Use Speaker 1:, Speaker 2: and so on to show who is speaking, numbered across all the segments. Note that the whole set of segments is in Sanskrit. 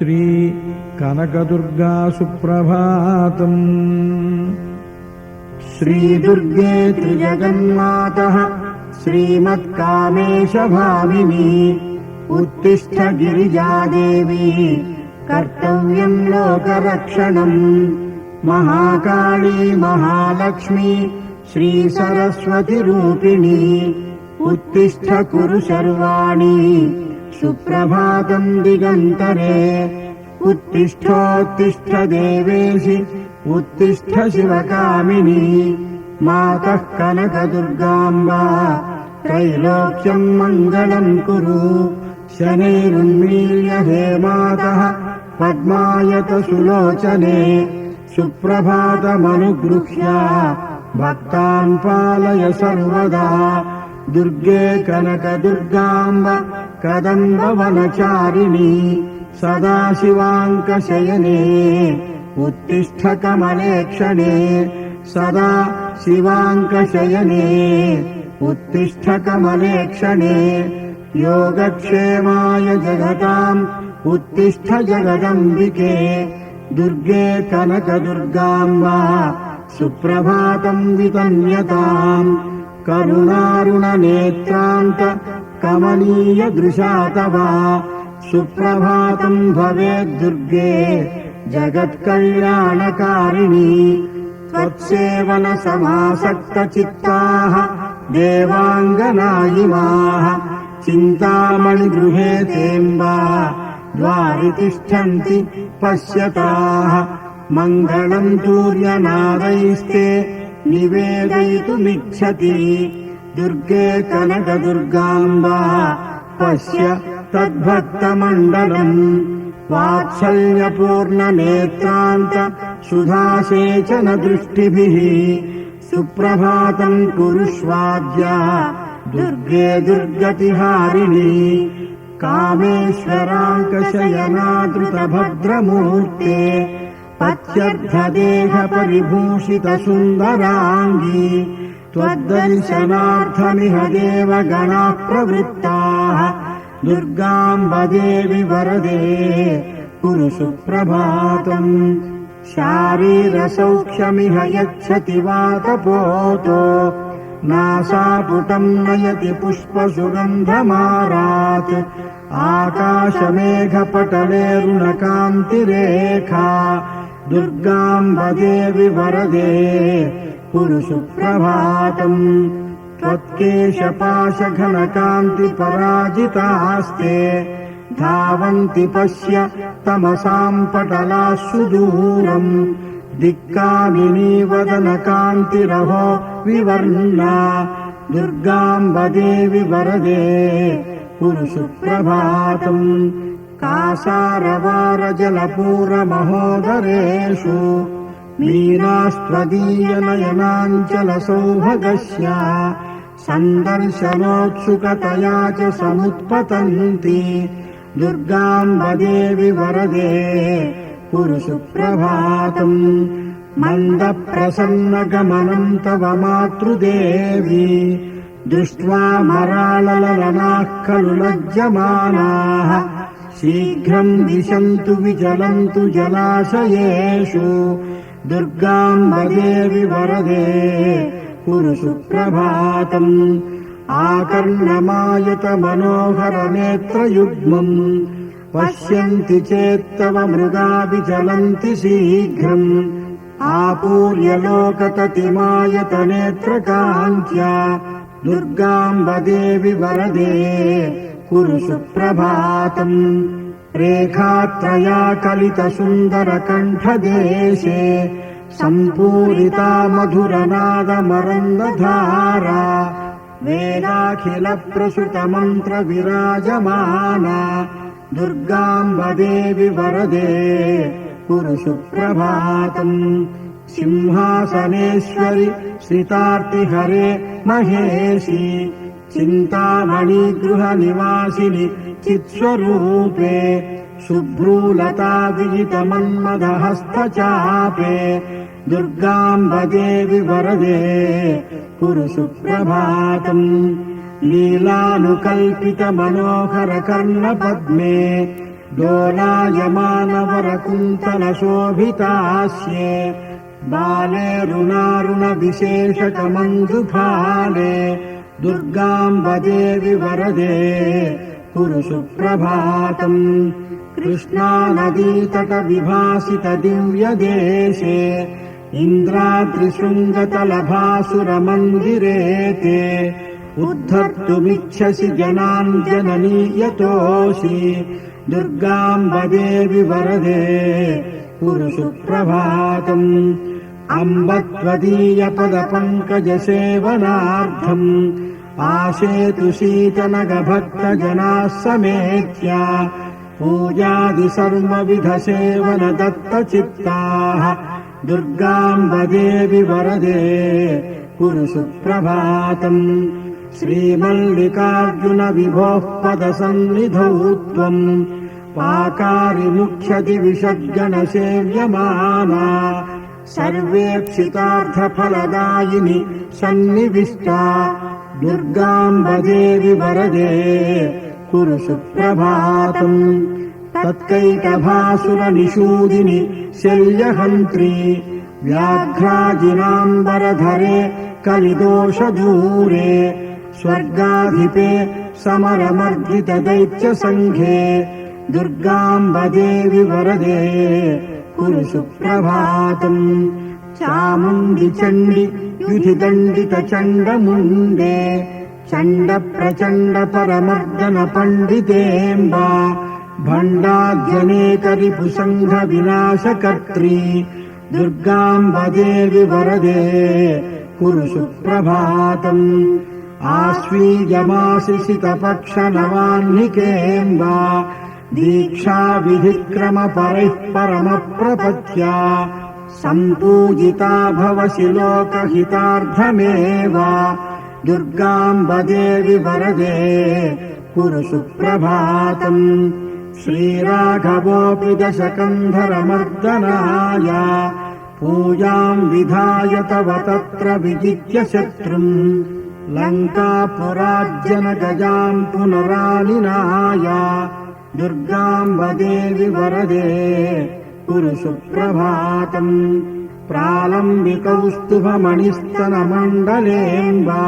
Speaker 1: श्रीकनकदुर्गा सुप्रभातम्
Speaker 2: श्रीदुर्गे त्रिजगन्मातः श्रीमत्कामेशभामिनी उत्तिष्ठ गिरिजादेवी कर्तव्यम् लोकरक्षणम् महाकाली महालक्ष्मी श्रीसरस्वतिरूपिणी उत्तिष्ठ कुरु सर्वाणि सुप्रभातम् दिगन्तरे उत्तिष्ठोत्तिष्ठ देवेशि उत्तिष्ठ शिवकामिनी मातः कनकदुर्गाम्बा त्रैलोक्यम् मङ्गलम् कुरु शनैरुन्मील्य हे मातः पद्मायत सुलोचने सुप्रभातमनुगृह्य भक्तान् पालय सर्वदा दुर्गे कनकदुर्गाम्ब कदम्बवनचारिणी सदा शिवाङ्कशयने उत्तिष्ठ कमलेक्षणे सदा शिवाङ्कशयने उत्तिष्ठ कमलेक्षणे योगक्षेमाय जगताम् उत्तिष्ठ जगदम्बिके दुर्गे कनकदुर्गाम्बा सुप्रभातम् वितन्यताम् करुणारुणनेत्रान्त कमनीयदृशा तव सुप्रभातम् भवेद्दुर्गे जगत्कल्याणकारिणी त्वत्सेवनसमासक्तचित्ताः देवाङ्गनायिमाः चिन्तामणिगृहे तेम्बा द्वारि तिष्ठन्ति पश्यताः मङ्गलम् तूर्यनादैस्ते निवेदयितुमिच्छति दुर्गे कनकदुर्गाम्बा पश्य तद्भक्तमण्डलम्। वात्सल्यपूर्णनेत्रान्त सुधासेचन दृष्टिभिः सुप्रभातम् कुरुष्वाद्या दुर्गे दुर्गतिहारिणी कामेश्वराङ्कशयनादृतभद्रमूर्ते पत्यर्थदेहपरिभूषितसुन्दराङ्गी त्वद्दर्शनार्थमिह देवगणाः प्रवृत्ताः दुर्गाम्बदेवि वरदे कुरु सुप्रभातम् शारीरसौख्यमिह यच्छति वातपोतो नासापुटम् नयति पुष्पसुगन्धमारात् आकाशमेघपटलेरुणकान्तिरेखा दुर्गाम्बदेवि वरदे सुप्रभातम् त्वत्केशपाशघनकान्तिपराजितास्ते धावन्ति पश्य तमसाम् पटलाः सुदूरम् दिक्कामिनी वदनकान्तिरहो विवर्णा दुर्गाम्बदेवि वरदे कुरु सुप्रभातम् कासारवारजलपूरमहोदरेषु मीनास्त्वदीयनयनाञ्चलसौभगस्या सन्दर्शनोत्सुकतया च समुत्पतन्ति दुर्गाम्बदेवि वरदे कुरु सुप्रभातम् मन्दप्रसन्नगमनम् तव मातृदेवी दृष्ट्वा मराळललनाः खलु लज्जमानाः शीघ्रम् दिशन्तु विचलन्तु जलाशयेषु दुर्गाम्बदेवि वरदे कुरु सुप्रभातम् आकर्णमायतमनोहरनेत्रयुग्मम् पश्यन्ति चेत्तव मृगा विचलन्ति शीघ्रम् आपूर्यलोकततिमायतनेत्रकान्त्या दुर्गाम्बदेवि वरदे कुरु सुप्रभातम् रेखात्रया कलितसुन्दरकण्ठदेशे सम्पूरिता मधुरनादमरन्दधारा। वेदाखिलप्रसुतमन्त्रविराजमाना। दुर्गाम्बदेवि वरदे कुरु सुप्रभातम् सिंहासनेश्वरि श्रितार्तिहरे महेशि चिन्तामणि गृहनिवासिनि चित्स्वरूपे शुभ्रूलता विजितमन्मदहस्तचापे दुर्गाम्बदेवि वरदे कुरु सुप्रभातम् लीलानुकल्पितमनोहरकर्णपद्मे डोलायमानवरकुन्तलशोभितास्ये बालेरुणारुणविशेषकमन्दुफाले दुर्गाम्ब देवि वरदे कुरु सुप्रभातम् कृष्णानदीतटविभासित दिव्यदेशे इन्द्राद्रिशृङ्गतलभासुरमन्दिरे ते उद्धर्तुमिच्छसि जनान् जननी यतोऽसि दुर्गाम्ब देवि वरदे कुरु सुप्रभातम् अम्ब त्वदीयपदपङ्कजसेवनार्थम् आशेतु शीतनगभक्तजनाः समेत्य पूजादि सर्वविधसेवन दत्तचित्ताः वरदे कुरु सुप्रभातम् श्रीमल्लिकार्जुन विभोः पदसन्निधौ त्वम् पाकारिमुख्यति विषग्गणसेव्यमाना सर्वेप्सितार्थफलदायिनि सन्निविष्टा दुर्गाम्ब देवि वरदे कुरु सुप्रभातम् तत्कैटभासुरनिषूदिनि शल्यहन्त्री व्याघ्राजिनाम्बरधरे कलिदोषदूरे स्वर्गाधिपे समरमर्दितदैत्यसङ्घे दुर्गाम्ब देवि वरदे कुरु सुप्रभातम् चामुण्डि चण्डि युधिदण्डित चण्डमुण्डे चण्ड प्रचण्ड परमर्दन पण्डितेऽम्बा भण्डाद्यनेकरिपुसङ्घ विनाशकर्त्री दुर्गाम्ब वरदे कुरु सुप्रभातम् आश्वीजमाशिषितपक्षनवाह्निकेऽम्बा दीक्षाविधिक्रमपरैः परमप्रपत्या सम्पूजिता भवसि लोकहितार्थमेव। दुर्गाम्ब देवि वरदे कुरु सुप्रभातम् श्रीराघवोऽपि दशकन्धरमर्दनाय। पूजाम् विधाय तव तत्र विजित्य शत्रुम् लङ्कापुराज्यनगजाम् पुनरानिनाय दुर्गाम्ब देवि वरदे कुरु सुप्रभातम् प्रालम्बिकौस्तुभमणिस्तनमण्डलेऽम्बा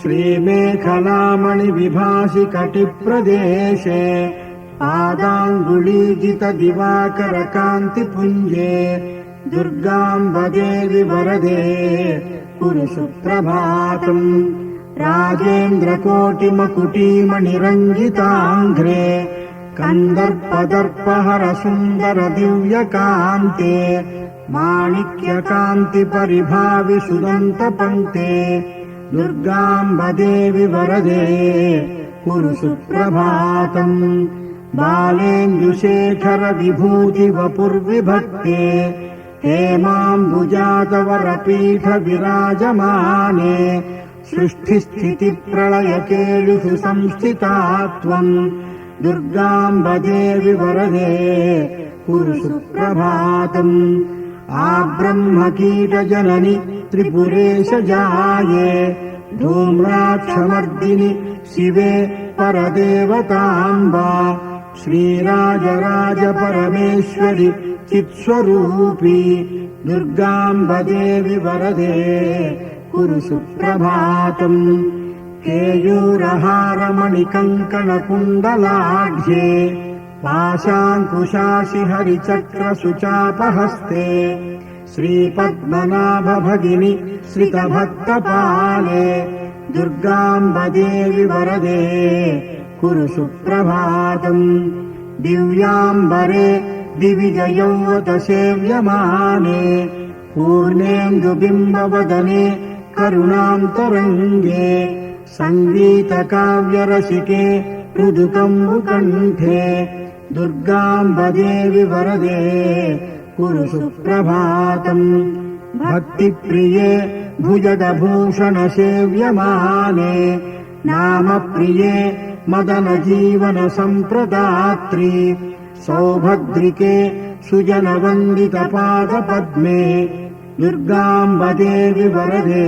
Speaker 2: श्रीमेखलामणिविभासि कटिप्रदेशे पादाङ्गुलीजितदिवाकरकान्तिपुञ्जे दुर्गाम्ब देवि वरदे राजेन्द्रकोटिमकुटीमणिरञ्जिताङ्घ्रे कन्दर्पदर्पहर सुन्दर दिव्यकान्ते माणिक्यकान्तिपरिभावि सुदन्तपङ्क्ते दुर्गाम्ब देवि वरदे कुरु सुप्रभातम् बालेन्दुशेखर विभूति वपुर्विभक्ते हेमाम्बुजातवरपीठ संस्थिता त्वम् दुर्गाम्ब देवि वरदे कुरु सुप्रभातम्। आब्रह्मकीटजननि त्रिपुरेश जाये धूम्राक्षमर्दिनि शिवे परदेवताम्बा। श्रीराजराज परमेश्वरि चित्स्वरूपी दुर्गाम्ब देवि वरदे कुरु सुप्रभातम् केयूरहारमणिकङ्कणकुण्डलाढ्ये पाशाङ्कुशासि हरिचक्रसुचापहस्ते श्रीपद्मनाभ भगिनि श्रितभक्तपाले दुर्गाम्ब देवि वरदे कुरु सुप्रभातम् दिव्याम्बरे दिविजयौवत सेव्यमाने पूर्णेन्दुबिम्बवदने करुणान्तरङ्गे सङ्गीतकाव्यरसिके मृदुकम्बुकण्ठे दुर्गाम्ब देवि वरदे कुरु सुप्रभातम् भक्तिप्रिये भुजगभूषणसेव्यमाने नामप्रिये मदनजीवनसम्प्रदात्री सौभद्रिके सुजनवन्दितपादपद्मे दुर्गाम्ब देवि वरदे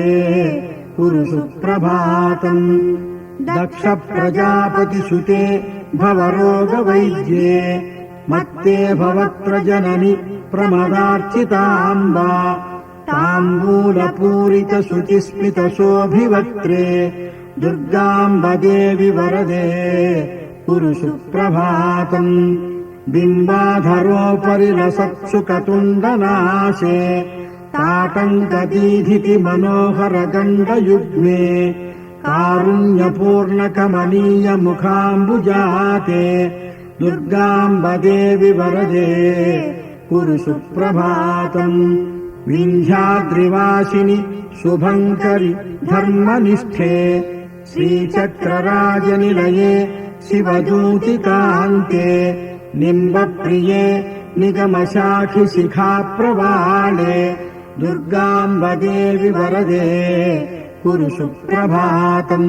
Speaker 2: कुरु सुप्रभातम् दक्ष प्रजापतिसुते भवरोगवैद्ये। मत्ते भवत्रजननि प्रमदार्चिताम्बा। ताम्बूलपूरितशुचिस्मितशोऽभिवक्त्रे दुर्गाम्ब देवि वरदे कुरु सुप्रभातम् बिम्बाधरोपरि लसत्सुकतुण्डनाशे ताटङ्कदीधिति मनोहरगण्डयुग्मे कारुण्यपूर्णकमनीय मुखाम्बुजाते दुर्गाम्ब देवि वरदे कुरु सुप्रभातम् विन्ध्याद्रिवासिनि शुभङ्करि धर्मनिष्ठे श्रीचक्रराजनिलये शिवदूतिकान्ते निम्बप्रिये निगमशाखिशिखाप्रवाळे दुर्गाम्ब देवि वरदे कुरु सुप्रभातम्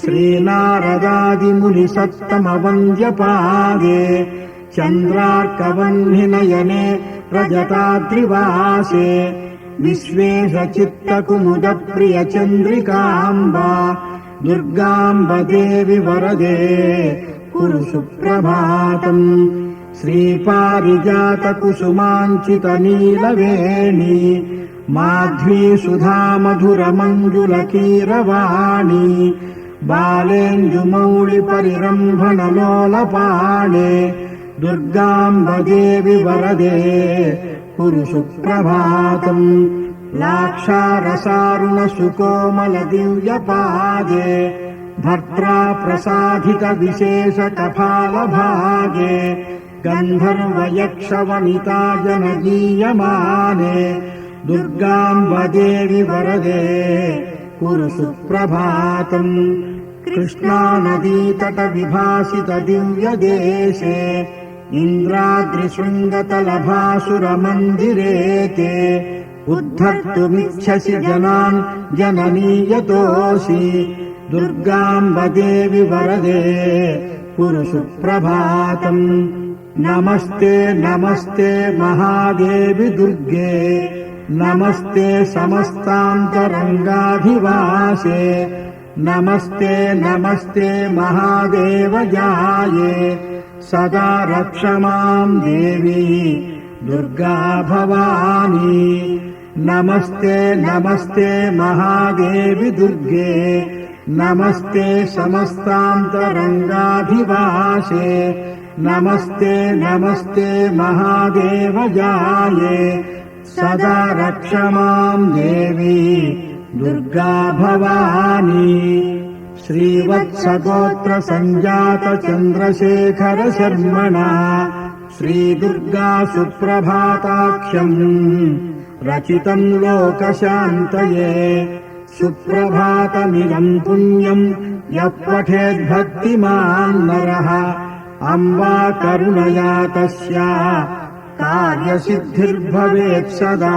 Speaker 2: श्रीनारदादिमुनिसत्तमवन्द्यपादे चन्द्रार्कवह्निनयने रजताद्रिवासे विश्वेशचित्तकुमुदप्रियचन्द्रिकाम्बा दुर्गाम्ब देवि वरदे कुरु सुप्रभातम् श्रीपारिजातकुसुमाञ्चितनीलवेणी माध्वी सुधामधुरमञ्जुलकीरवाणी बालेन्दुमौलिपरिरम्भणलोलपाणे दुर्गाम्ब देवि वरदे कुरु सुप्रभातम् लाक्षारसारुणसुकोमलदिव्यपादे भर्त्रा प्रसाधितविशेषकफालभागे गन्धर्वयक्षवनिता जनगीयमाने दुर्गाम्ब देवि वरदे कुरु सुप्रभातम् कृष्णानदीतटविभासितदिव्यदेशे इन्द्राद्रिशृङ्गतलभासुरमन्दिरे ते उद्धर्तुमिच्छसि जनान् जननीयतोऽसि दुर्गाम्ब देवि वरदे कुरु सुप्रभातम् नमस्ते नमस्ते महादेवि दुर्गे। नमस्ते समस्तान्तरङ्गाधिवासे। नमस्ते नमस्ते महादेवजाये सदा रक्ष माम् देवी दुर्गा भवानी। नमस्ते नमस्ते महादेवि दुर्गे। नमस्ते समस्तान्तरङ्गाधिवासे नमस्ते नमस्ते महादेवजाये। सदा रक्ष माम् देवी दुर्गा भवानी। श्रीवत्सगोत्र सञ्जात चन्द्रशेखर शर्मणा श्रीदुर्गा सुप्रभाताख्यम् रचितम् लोकशान्तये। सुप्रभातमिदम् पुण्यम् यः पठेद्भक्तिमान् नरः अम्बा करुणया तस्या कार्यसिद्धिर्भवेत् सदा